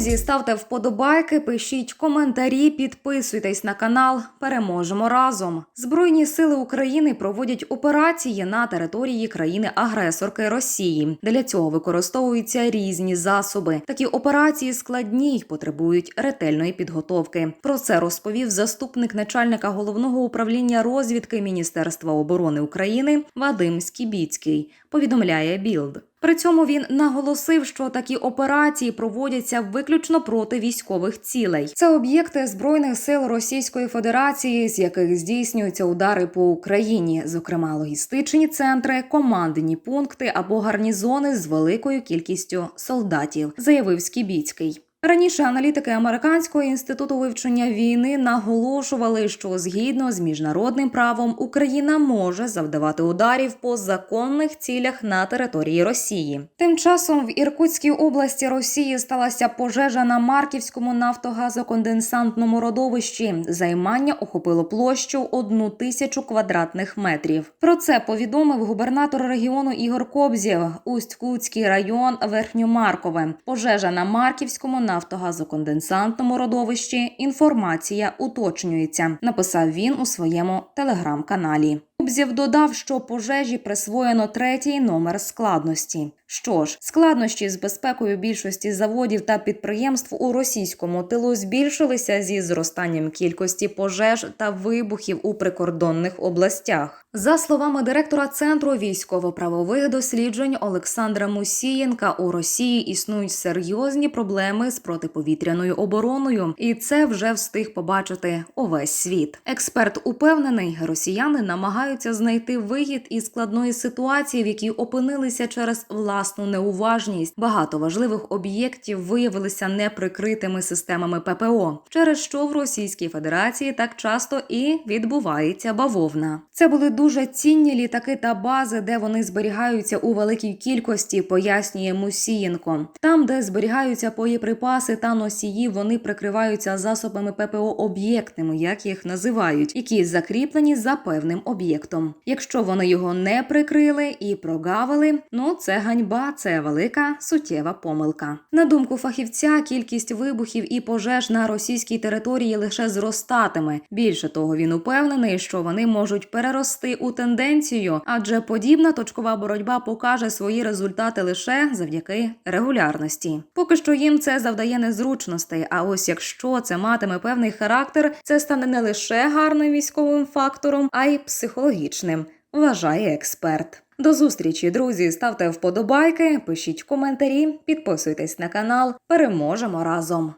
ставте вподобайки, пишіть коментарі, підписуйтесь на канал. Переможемо разом. Збройні сили України проводять операції на території країни-агресорки Росії. Для цього використовуються різні засоби. Такі операції складні й потребують ретельної підготовки. Про це розповів заступник начальника головного управління розвідки Міністерства оборони України Вадим Скібіцький. Повідомляє Білд. При цьому він наголосив, що такі операції проводяться виключно проти військових цілей. Це об'єкти збройних сил Російської Федерації, з яких здійснюються удари по Україні, зокрема логістичні центри, командні пункти або гарнізони з великою кількістю солдатів, заявив Скібіцький. Раніше аналітики Американського інституту вивчення війни наголошували, що згідно з міжнародним правом Україна може завдавати ударів по законних цілях на території Росії. Тим часом в Іркутській області Росії сталася пожежа на Марківському нафтогазоконденсантному родовищі. Займання охопило площу одну тисячу квадратних метрів. Про це повідомив губернатор регіону Ігор Кобзєв. Усть-Кутський район Верхньомаркове. Пожежа на Марківському нафтогазоконденсантному родовищі. Інформація уточнюється. Написав він у своєму телеграм-каналі. Кобзєв додав, що пожежі присвоєно третій номер складності. Що ж, складнощі з безпекою більшості заводів та підприємств у російському тилу збільшилися зі зростанням кількості пожеж та вибухів у прикордонних областях. За словами директора центру військово-правових досліджень Олександра Мусієнка, у Росії існують серйозні проблеми з протиповітряною обороною, і це вже встиг побачити увесь світ. Експерт упевнений, росіяни намагаються знайти вихід із складної ситуації, в якій опинилися через власну неуважність. Багато важливих об'єктів виявилися неприкритими системами ППО, через що в Російській Федерації так часто і відбувається бавовна. Це були дуже цінні літаки та бази, де вони зберігаються у великій кількості, пояснює Мусієнко. Там, де зберігаються боєприпаси та носії, вони прикриваються засобами ППО об'єктами, як їх називають, які закріплені за певним об'єктом. Якщо вони його не прикрили і прогавили, ну це ганьба, це велика суттєва помилка. На думку фахівця, кількість вибухів і пожеж на російській території лише зростатиме. Більше того, він упевнений, що вони можуть перерости у тенденцію, адже подібна точкова боротьба покаже свої результати лише завдяки регулярності. Поки що їм це завдає незручностей. А ось якщо це матиме певний характер, це стане не лише гарним військовим фактором, а й психологічним. Вважає експерт. До зустрічі, друзі. Ставте вподобайки, пишіть коментарі, підписуйтесь на канал. Переможемо разом.